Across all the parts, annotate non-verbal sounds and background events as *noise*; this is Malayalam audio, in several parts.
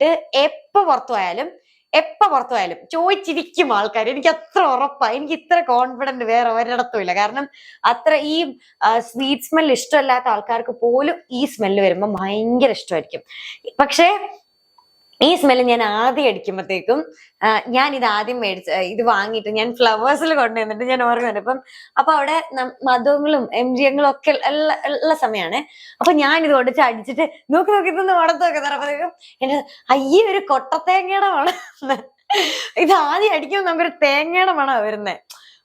ഇട്ട് എപ്പോ പുറത്തു പോയാലും എപ്പോ പുറത്തു പോയാലും ചോദിച്ചിരിക്കും ആൾക്കാർ എനിക്ക് അത്ര ഉറപ്പാണ് എനിക്ക് ഇത്ര കോൺഫിഡന്റ് വേറെ ഒരിടത്തും ഇല്ല. കാരണം അത്ര ഈ സ്വീറ്റ് സ്മെൽ ഇഷ്ടമല്ലാത്ത ആൾക്കാർക്ക് പോലും ഈ സ്മെല്ല് വരുമ്പോൾ ഭയങ്കര ഇഷ്ടമായിരിക്കും. പക്ഷേ ഈ സ്മെല്ല് ഞാൻ ആദ്യം അടിക്കുമ്പോഴത്തേക്കും ഞാൻ ഇത് ആദ്യം മേടിച്ച ഇത് വാങ്ങിയിട്ട് ഞാൻ ഫ്ലവേഴ്സിൽ കൊണ്ടുവന്നിട്ട് ഞാൻ ഓർക്കുന്നുണ്ട് അപ്പം അപ്പൊ അവിടെ മധുങ്ങളും എം ജി എങ്ങളും ഒക്കെ ഉള്ള സമയമാണ് അപ്പൊ ഞാൻ ഇത് കൊണ്ടിച്ച് അടിച്ചിട്ട് നോക്കി നോക്കി ഇതൊന്ന് മണത്ത് തറപ്പത്തേക്കും എന്റെ അയ്യേ ഒരു കൊട്ടത്തേങ്ങയുടെ മണം ഇത് ആദ്യം അടിക്കുമ്പോൾ നമുക്കൊരു തേങ്ങയുടെ മണമാണ് വരുന്നത്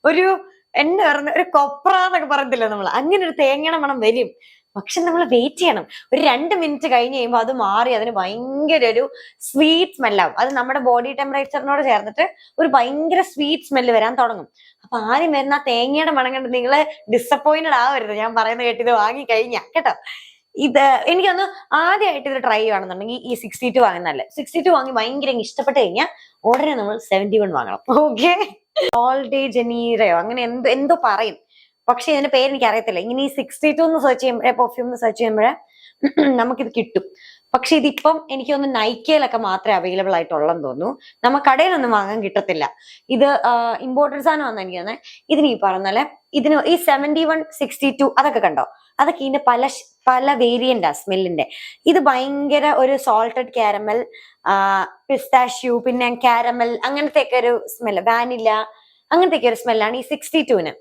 ഒരു എന്നെ പറഞ്ഞ ഒരു കൊപ്ര എന്നൊക്കെ പറയത്തില്ല നമ്മൾ അങ്ങനെ ഒരു തേങ്ങയുടെ മണം വരും. പക്ഷെ നമ്മൾ വെയിറ്റ് ചെയ്യണം. ഒരു രണ്ട് മിനിറ്റ് കഴിഞ്ഞ് കഴിയുമ്പോൾ അത് മാറി അതിന് ഭയങ്കര ഒരു സ്വീറ്റ് സ്മെല്ലാവും അത് നമ്മുടെ ബോഡി ടെമ്പറേച്ചറിനോട് ചേർന്നിട്ട് ഒരു ഭയങ്കര സ്വീറ്റ് സ്മെല്ല് വരാൻ തുടങ്ങും. അപ്പൊ ആദ്യം വരുന്ന ആ തേങ്ങയുടെ മണം കണ്ട് നിങ്ങൾ ഡിസപ്പോയിന്റഡ് ആവരുത്. ഞാൻ പറയുന്ന കേട്ടിത് വാങ്ങി കഴിഞ്ഞാ കേട്ടോ? ഇത് എനിക്കൊന്ന് ആദ്യമായിട്ട് ഇത് ട്രൈ ചെയ്യുകയാണെന്നുണ്ടെങ്കിൽ ഈ സിക്സ്റ്റി ടു വാങ്ങുന്നതല്ല. സിക്സ്റ്റി ടു വാങ്ങി ഭയങ്കര ഇഷ്ടപ്പെട്ട് കഴിഞ്ഞാൽ ഉടനെ നമ്മൾ സെവന്റി വൺ വാങ്ങണം ഓക്കെ ഓൾ ഡേ ജനീറയോ അങ്ങനെ എന്തോ എന്തോ പറയും. പക്ഷെ ഇതിന്റെ പേര് എനിക്ക് അറിയത്തില്ല ഇങ്ങനെ ഈ സിക്സ്റ്റി ടു എന്ന് സെർച്ച് ചെയ്യുമ്പോഴേ പെർഫ്യൂം എന്ന് സെർച്ച് ചെയ്യുമ്പോഴേ *clears throat* നമുക്കിത് കിട്ടും. പക്ഷെ ഇതിപ്പം എനിക്കൊന്ന് നൈക്കയിലൊക്കെ മാത്രമേ അവൈലബിൾ ആയിട്ടുള്ളെന്ന് തോന്നുന്നു. നമ്മ കടയിലൊന്നും വാങ്ങാൻ കിട്ടത്തില്ല. ഇത് ഇമ്പോർട്ടഡ് സാധനമാണെന്ന് എനിക്ക് തന്നെ ഇതിന് ഈ പറഞ്ഞാൽ ഇതിന് ഈ സെവന്റി വൺ സിക്സ്റ്റി ടു അതൊക്കെ കണ്ടോ? അതൊക്കെ ഇതിന്റെ പല പല വേരിയന്റാ സ്മെല്ലിന്റെ ഇത് ഭയങ്കര ഒരു സോൾട്ടഡ് കാരമൽ പിസ്താഷ്യൂ പിന്നെ കാരമൽ അങ്ങനത്തെ ഒക്കെ ഒരു സ്മെല്ല് വാനില അങ്ങനത്തെ ഒക്കെ ഒരു സ്മെല്ലാണ് ഈ സിക്സ്റ്റി ടുവിന്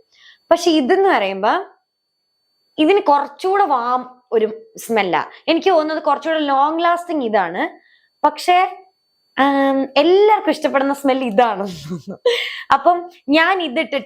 പക്ഷെ ഇതെന്ന് പറയുമ്പോ ഇതിന് കുറച്ചുകൂടെ വാം ഒരു സ്മെല്ല. എനിക്ക് തോന്നുന്നത് കുറച്ചുകൂടെ ലോങ് ലാസ്റ്റിംഗ് ഇതാണ്. പക്ഷെ എല്ലാവർക്കും ഇഷ്ടപ്പെടുന്ന സ്മെൽ ഇതാണ് അപ്പം ഞാൻ ഇതിട്ടിട്ട്